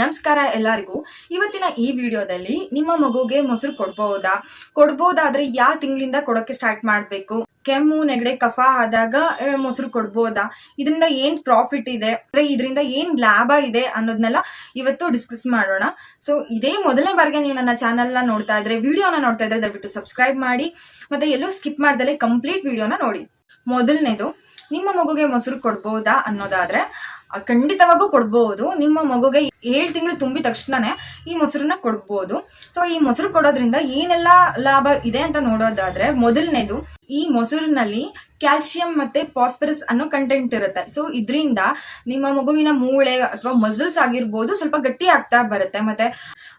ನಮಸ್ಕಾರ ಎಲ್ಲರಿಗೂ. ಇವತ್ತಿನ ಈ ವಿಡಿಯೋದಲ್ಲಿ ನಿಮ್ಮ ಮಗುಗೆ ಮೊಸರು ಕೊಡ್ಬಹುದಾ ಕೊಡ್ಬೋದಾದ್ರೆ ಯಾವ ತಿಂಗಳಿಂದ ಕೊಡೋಕೆ ಸ್ಟಾರ್ಟ್ ಮಾಡಬೇಕು? ಕೆಮ್ಮು, ನೆಗಡೆ, ಕಫ ಆದಾಗ ಮೊಸರು ಕೊಡ್ಬೋದಾ? ಇದರಿಂದ ಏನ್ ಪ್ರಾಫಿಟ್ ಇದೆ? ಅಂದ್ರೆ ಇದರಿಂದ ಏನ್ ಲಾಭ ಇದೆ ಅನ್ನೋದನ್ನೆಲ್ಲ ಇವತ್ತು ಡಿಸ್ಕಸ್ ಮಾಡೋಣ. ಸೊ ಇದೇ ಮೊದಲನೇ ಬಾರಿಗೆ ನೀವು ನನ್ನ ಚಾನೆಲ್ನ ನೋಡ್ತಾ ಇದ್ರೆ, ವಿಡಿಯೋನ ನೋಡ್ತಾ ಇದ್ರೆ ದಯವಿಟ್ಟು ಸಬ್ಸ್ಕ್ರೈಬ್ ಮಾಡಿ, ಮತ್ತೆ ಎಲ್ಲೂ ಸ್ಕಿಪ್ ಮಾಡ್ದಲೆ ಕಂಪ್ಲೀಟ್ ವಿಡಿಯೋನ ನೋಡಿ. ಮೊದಲನೇದು, ನಿಮ್ಮ ಮಗುಗೆ ಮೊಸರು ಕೊಡ್ಬೋದಾ ಅನ್ನೋದಾದ್ರೆ ಖಂಡಿತವಾಗೂ ಕೊಡ್ಬೋದು. ನಿಮ್ಮ ಮಗುಗೆ ಏಳು ತಿಂಗಳು ತುಂಬಿದ ತಕ್ಷಣನೇ ಈ ಮೊಸರನ್ನ ಕೊಡ್ಬೋದು. ಸೊ ಈ ಮೊಸರು ಕೊಡೋದ್ರಿಂದ ಏನೆಲ್ಲ ಲಾಭ ಇದೆ ಅಂತ ನೋಡೋದಾದ್ರೆ ಮೊದಲನೇದು ಈ ಮೊಸರಿನಲ್ಲಿ ಕ್ಯಾಲ್ಸಿಯಂ ಮತ್ತೆ ಫಾಸ್ಫರಸ್ ಅನ್ನೋ ಕಂಟೆಂಟ್ ಇರುತ್ತೆ. ಸೊ ಇದರಿಂದ ನಿಮ್ಮ ಮಗುವಿನ ಮೂಳೆ ಅಥವಾ ಮಸಲ್ಸ್ ಆಗಿರ್ಬೋದು ಸ್ವಲ್ಪ ಗಟ್ಟಿ ಆಗ್ತಾ ಬರುತ್ತೆ. ಮತ್ತೆ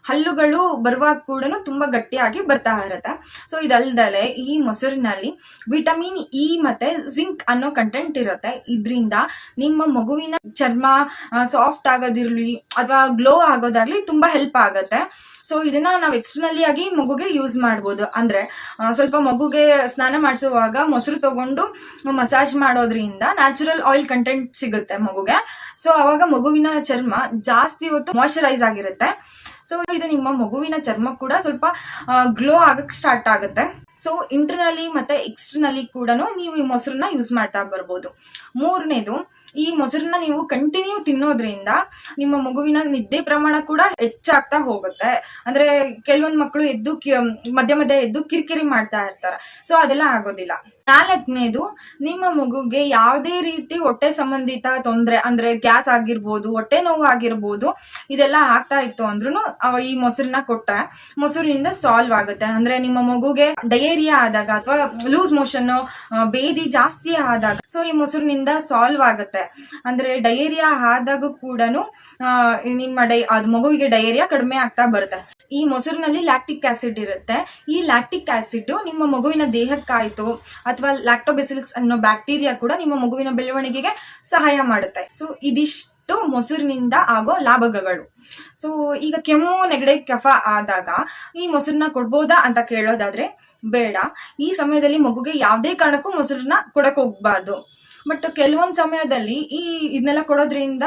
ಹಲ್ಲುಗಳು ಬರುವಾಗ ಕೂಡ ತುಂಬಾ ಗಟ್ಟಿಯಾಗಿ ಬರ್ತಾ ಇರುತ್ತೆ. ಸೊ ಇದಲ್ದಲೆ ಈ ಮೊಸರಿನಲ್ಲಿ ವಿಟಮಿನ್ ಇ ಮತ್ತೆ ಜಿಂಕ್ ಅನ್ನೋ ಕಂಟೆಂಟ್ ಇರುತ್ತೆ. ಇದರಿಂದ ನಿಮ್ಮ ಮಗುವಿನ ಚರ್ಮ ಸಾಫ್ಟ್ ಆಗೋದಿರಲಿ ಅಥವಾ ಗ್ಲೋ ಆಗೋದಾಗ್ಲಿ ತುಂಬಾ ಹೆಲ್ಪ್ ಆಗುತ್ತೆ. ಸೊ ಇದನ್ನ ನಾವು ಎಕ್ಸ್ಟರ್ನಲಿ ಆಗಿ ಮಗುಗೆ ಯೂಸ್ ಮಾಡ್ಬೋದು. ಅಂದ್ರೆ ಸ್ವಲ್ಪ ಮಗುಗೆ ಸ್ನಾನ ಮಾಡಿಸುವಾಗ ಮೊಸರು ತಗೊಂಡು ಮಸಾಜ್ ಮಾಡೋದ್ರಿಂದ ನ್ಯಾಚುರಲ್ ಆಯಿಲ್ ಕಂಟೆಂಟ್ ಸಿಗುತ್ತೆ ಮಗುಗೆ. ಸೊ ಅವಾಗ ಮಗುವಿನ ಚರ್ಮ ಜಾಸ್ತಿ ಹೊತ್ತು ಮಾಯಶ್ಚರೈಸ್ ಆಗಿರುತ್ತೆ. ಸೊ ಇದು ನಿಮ್ಮ ಮಗುವಿನ ಚರ್ಮ ಕೂಡ ಸ್ವಲ್ಪ ಗ್ಲೋ ಆಗಕ್ ಸ್ಟಾರ್ಟ್ ಆಗುತ್ತೆ. ಸೊ ಇಂಟರ್ನಲಿ ಮತ್ತೆ ಎಕ್ಸ್ಟರ್ನಲಿ ಕೂಡ ನೀವು ಈ ಮೊಸರನ್ನ ಯೂಸ್ ಮಾಡ್ತಾ ಬರ್ಬೋದು. ಮೂರನೇದು ಈ ಮೊಸರನ್ನ ನೀವು ಕಂಟಿನ್ಯೂ ತಿನ್ನೋದ್ರಿಂದ ನಿಮ್ಮ ಮಗುವಿನ ನಿದ್ದೆ ಪ್ರಮಾಣ ಕೂಡ ಹೆಚ್ಚಾಗ್ತಾ ಹೋಗುತ್ತೆ. ಅಂದ್ರೆ ಕೆಲವೊಂದು ಮಕ್ಕಳು ಎದ್ದು ಮಧ್ಯ ಮಧ್ಯ ಎದ್ದು ಕಿರಿಕಿರಿ ಮಾಡ್ತಾ ಇರ್ತಾರೆ. ಸೊ ಅದೆಲ್ಲ ಆಗೋದಿಲ್ಲ. ನಾಲ್ಕನೇದು, ನಿಮ್ಮ ಮಗುಗೆ ಯಾವುದೇ ರೀತಿ ಹೊಟ್ಟೆ ಸಂಬಂಧಿತ ತೊಂದರೆ, ಅಂದ್ರೆ ಗ್ಯಾಸ್ ಆಗಿರ್ಬೋದು, ಹೊಟ್ಟೆ ನೋವು ಆಗಿರ್ಬೋದು, ಇದೆಲ್ಲ ಆಗ್ತಾ ಇತ್ತು ಅಂದ್ರೂ ಈ ಮೊಸರನ್ನ ಕೊಟ್ಟ. ಮೊಸರಿನಿಂದ ಸಾಲ್ವ್ ಆಗುತ್ತೆ. ಅಂದ್ರೆ ನಿಮ್ಮ ಮಗುಗೆ ಡಯೇರಿಯಾ ಆದಾಗ ಅಥವಾ ಲೂಸ್ ಮೋಷನ್ ಬೇದಿ ಜಾಸ್ತಿ ಆದಾಗ ಸೊ ಈ ಮೊಸರಿನಿಂದ ಸಾಲ್ವ್ ಆಗುತ್ತೆ. ಅಂದ್ರೆ ಡಯೇರಿಯಾ ಆದಾಗ ಕೂಡ ನಿಮ್ಮ ಡೈ, ಅದು ಮಗುವಿಗೆ ಡಯೇರಿಯಾ ಕಡಿಮೆ ಆಗ್ತಾ ಬರುತ್ತೆ. ಈ ಮೊಸರಿನಲ್ಲಿ ಲ್ಯಾಕ್ಟಿಕ್ ಆಸಿಡ್ ಇರುತ್ತೆ. ಈ ಲ್ಯಾಕ್ಟಿಕ್ ಆಸಿಡ್ ನಿಮ್ಮ ಮಗುವಿನ ದೇಹಕ್ಕಾಯ್ತು ಅಥವಾ ಲ್ಯಾಕ್ಟೋಬೆಸಿಲ್ಸ್ ಅನ್ನೋ ಬ್ಯಾಕ್ಟೀರಿಯಾ ಕೂಡ ನಿಮ್ಮ ಮಗುವಿನ ಬೆಳವಣಿಗೆಗೆ ಸಹಾಯ ಮಾಡುತ್ತೆ. ಸೊ ಇದಿಷ್ಟು ಮೊಸರಿನಿಂದ ಆಗೋ ಲಾಭಗಳು. ಸೊ ಈಗ ಕೆಮ್ಮು, ನೆಗಡೆ, ಕಫ ಆದಾಗ ಈ ಮೊಸರನ್ನ ಕೊಡ್ಬೋದಾ ಅಂತ ಕೇಳೋದಾದ್ರೆ ಬೇಡ. ಈ ಸಮಯದಲ್ಲಿ ಮಗುಗೆ ಯಾವುದೇ ಕಾರಣಕ್ಕೂ ಮೊಸರನ್ನ ಕೊಡಕ್ ಹೋಗ್ಬಾರ್ದು. ಬಟ್ ಕೆಲವೊಂದು ಸಮಯದಲ್ಲಿ ಈ ಇದನ್ನೆಲ್ಲ ಕೊಡೋದ್ರಿಂದ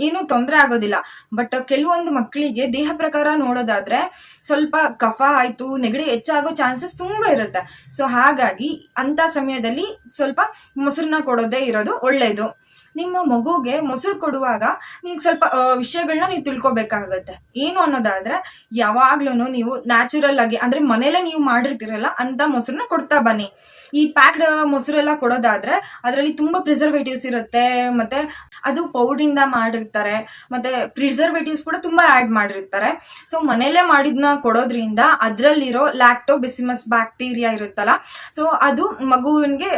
ಏನು ತೊಂದರೆ ಆಗೋದಿಲ್ಲ. ಬಟ್ ಕೆಲವೊಂದು ಮಕ್ಕಳಿಗೆ ದೇಹ ಪ್ರಕಾರ ನೋಡೋದಾದ್ರೆ ಸ್ವಲ್ಪ ಕಫ ಆಯ್ತು, ನೆಗಡಿ ಹೆಚ್ಚಾಗೋ ಚಾನ್ಸಸ್ ತುಂಬಾ ಇರುತ್ತೆ. ಸೊ ಹಾಗಾಗಿ ಅಂತ ಸಮಯದಲ್ಲಿ ಸ್ವಲ್ಪ ಮೊಸರನ್ನ ಕೊಡೋದೇ ಇರೋದು ಒಳ್ಳೇದು. ನಿಮ್ಮ ಮಗುಗೆ ಮೊಸರು ಕೊಡುವಾಗ ನೀವು ಸ್ವಲ್ಪ ವಿಷಯಗಳನ್ನ ನೀವು ತಿಳ್ಕೊಬೇಕಾಗತ್ತೆ. ಏನು ಅನ್ನೋದಾದ್ರೆ ಯಾವಾಗ್ಲೂ ನೀವು ನ್ಯಾಚುರಲ್ ಆಗಿ, ಅಂದ್ರೆ ಮನೇಲೆ ನೀವು ಮಾಡಿರ್ತೀರಲ್ಲ, ಅಂತ ಮೊಸರನ್ನ ಕೊಡ್ತಾ ಬನ್ನಿ. ಈ ಪ್ಯಾಕ್ಡ್ ಮೊಸರೆಲ್ಲ ಕೊಡೋದಾದ್ರೆ, ಅದರಲ್ಲಿ ತುಂಬಾ ಪ್ರಿಸರ್ವೇಟಿವ್ಸ್ ಇರುತ್ತೆ, ಮತ್ತೆ ಅದು ಪೌಡ್ರಿಂದ ಮಾಡಿರ್ತಾರೆ, ಮತ್ತೆ ಪ್ರಿಸರ್ವೇಟಿವ್ಸ್ ಕೂಡ ತುಂಬಾ ಆಡ್ ಮಾಡಿರ್ತಾರೆ. ಸೊ ಮನೇಲೆ ಮಾಡಿದ್ನ ಕೊಡೋದ್ರಿಂದ ಅದರಲ್ಲಿರೋ ಲ್ಯಾಕ್ಟೋ ಬಿಸಿಮಸ್ ಬ್ಯಾಕ್ಟೀರಿಯಾ ಇರುತ್ತಲ್ಲ ಸೊ ಅದು ಮಗುವಿಗೆ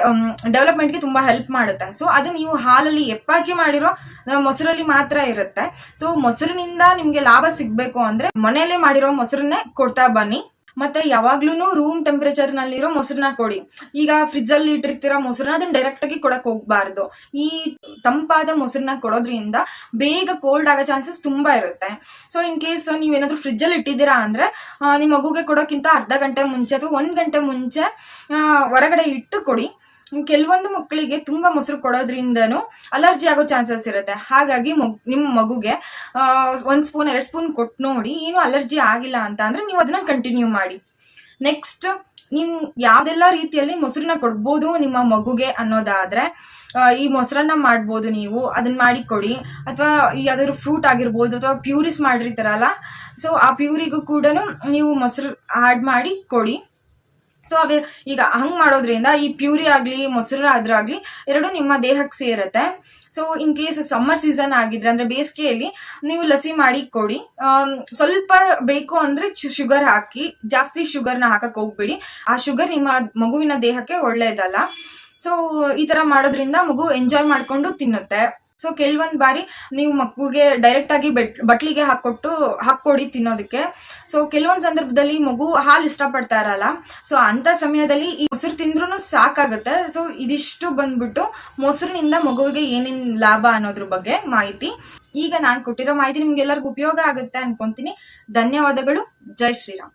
ಡೆವಲಪ್ಮೆಂಟ್ಗೆ ತುಂಬಾ ಹೆಲ್ಪ್ ಮಾಡುತ್ತೆ. ಸೊ ಅದು ನೀವು ಹಾಲಲ್ಲಿ ಎಪ್ಪಾಕಿ ಮಾಡಿರೋ ಮೊಸರಲ್ಲಿ ಮಾತ್ರ ಇರುತ್ತೆ. ಸೊ ಮೊಸರಿನಿಂದ ನಿಮ್ಗೆ ಲಾಭ ಸಿಗ್ಬೇಕು ಅಂದ್ರೆ ಮನೆಯಲ್ಲೇ ಮಾಡಿರೋ ಮೊಸರನ್ನೇ ಕೊಡ್ತಾ ಬನ್ನಿ. ಮತ್ತೆ ಯಾವಾಗ್ಲೂ ರೂಮ್ ಟೆಂಪರೇಚರ್ ನಲ್ಲಿರೋ ಮೊಸರನ್ನ ಕೊಡಿ. ಈಗ ಫ್ರಿಜ್ ಅಲ್ಲಿ ಇಟ್ಟಿರ್ತಿರೋ ಮೊಸರನ್ನ, ಅದನ್ನ ಡೈರೆಕ್ಟ್ ಆಗಿ ಕೊಡಕ್ ಹೋಗ್ಬಾರ್ದು. ಈ ತಂಪಾದ ಮೊಸರನ್ನ ಕೊಡೋದ್ರಿಂದ ಬೇಗ ಕೋಲ್ಡ್ ಆಗೋ ಚಾನ್ಸಸ್ ತುಂಬಾ ಇರುತ್ತೆ. ಸೊ ಇನ್ ಕೇಸ್ ನೀವೇನಾದ್ರೂ ಫ್ರಿಜ್ ಅಲ್ಲಿ ಇಟ್ಟಿದ್ದೀರಾ ಅಂದ್ರೆ ನಿಮ್ ಮಗುಗೆ ಕೊಡೋಕ್ಕಿಂತ ಅರ್ಧ ಗಂಟೆ ಮುಂಚೆ ಅಥವಾ ಒಂದ್ ಗಂಟೆ ಮುಂಚೆ ಹೊರಗಡೆ ಇಟ್ಟು ಕೊಡಿ. ಕೆಲವೊಂದು ಮಕ್ಕಳಿಗೆ ತುಂಬಾ ಮೊಸರು ಕೊಡೋದ್ರಿಂದನು ಅಲರ್ಜಿ ಆಗೋ ಚಾನ್ಸಸ್ ಇರುತ್ತೆ. ಹಾಗಾಗಿ ಮಗು, ನಿಮ್ಮ ಮಗುಗೆ ಒಂದು ಸ್ಪೂನ್, ಎರಡು ಸ್ಪೂನ್ ಕೊಟ್ಟು ನೋಡಿ ಏನು ಅಲರ್ಜಿ ಆಗಿಲ್ಲ ಅಂತ ಅಂದ್ರೆ ನೀವು ಅದನ್ನ ಕಂಟಿನ್ಯೂ ಮಾಡಿ. ನೆಕ್ಸ್ಟ್ ನಿಮ್ ಯಾವ್ದೆಲ್ಲ ರೀತಿಯಲ್ಲಿ ಮೊಸರನ್ನ ಕೊಡ್ಬೋದು ನಿಮ್ಮ ಮಗುಗೆ ಅನ್ನೋದಾದ್ರೆ ಈ ಮೊಸರನ್ನ ಮಾಡ್ಬೋದು ನೀವು ಅದನ್ನ ಮಾಡಿ ಕೊಡಿ ಅಥವಾ ಯಾವ್ದಾದ್ರು ಫ್ರೂಟ್ ಆಗಿರ್ಬೋದು, ಅಥವಾ ಪ್ಯೂರಿಸ್ ಮಾಡಿರ್ತಾರಲ್ಲ ಸೊ ಆ ಪ್ಯೂರಿಗೂ ಕೂಡ ನೀವು ಮೊಸರು ಆಡ್ ಮಾಡಿ ಕೊಡಿ. ಸೊ ಅವೆ ಈಗ ಹಂಗ್ ಮಾಡೋದ್ರಿಂದ ಈ ಪ್ಯೂರಿ ಆಗಲಿ, ಮೊಸರು ಆದ್ರಾಗ್ಲಿ ಎರಡು ನಿಮ್ಮ ದೇಹಕ್ಕೆ ಸೇರುತ್ತೆ. So in case summer season ಆಗಿದ್ರೆ ಅಂದ್ರೆ ಬೇಸಿಗೆಯಲ್ಲಿ ನೀವು ಲಸಿ ಮಾಡಿ ಕೊಡಿ. ಸ್ವಲ್ಪ ಬೇಕು ಅಂದ್ರೆ ಶುಗರ್ ಹಾಕಿ, ಜಾಸ್ತಿ ಶುಗರ್ನ ಹಾಕಕ್ಕೆ ಹೋಗ್ಬಿಡಿ. ಆ ಶುಗರ್ ನಿಮ್ಮ ಮಗುವಿನ ದೇಹಕ್ಕೆ ಒಳ್ಳೆಯದಲ್ಲ ಸೊ ಈ ತರ ಮಾಡೋದ್ರಿಂದ ಮಗು ಎಂಜಾಯ್ ಮಾಡ್ಕೊಂಡು ತಿನ್ನುತ್ತೆ. ಸೊ ಕೆಲವೊಂದ್ ಬಾರಿ, ನೀವು ಮಗುಗೆ ಡೈರೆಕ್ಟ್ ಆಗಿ ಬೆಟ್, ಬಟ್ಲಿಗೆ ಹಾಕೊಟ್ಟು, ಹಾಕ್ಕೊಡಿ ತಿನ್ನೋದಕ್ಕೆ. ಸೊ ಕೆಲವೊಂದ್ ಸಂದರ್ಭದಲ್ಲಿ ಮಗು ಹಾಲು ಇಷ್ಟಪಡ್ತಾ ಇರಲ್ಲ. ಸೊ ಅಂತ ಸಮಯದಲ್ಲಿ ಈ ಮೊಸರು ತಿಂದ್ರೂ ಸಾಕಾಗುತ್ತೆ. ಸೊ ಇದಿಷ್ಟು ಬಂದ್ಬಿಟ್ಟು ಮೊಸರಿನಿಂದ ಮಗುವಿಗೆ ಏನೇನ್ ಲಾಭ ಅನ್ನೋದ್ರ ಬಗ್ಗೆ ಮಾಹಿತಿ. ಈಗ ನಾನು ಕೊಟ್ಟಿರೋ ಮಾಹಿತಿ ನಿಮ್ಗೆಲ್ಲರಿಗೂ ಉಪಯೋಗ ಆಗುತ್ತೆ ಅನ್ಕೊಂತೀನಿ. ಧನ್ಯವಾದಗಳು. ಜೈ ಶ್ರೀರಾಮ್.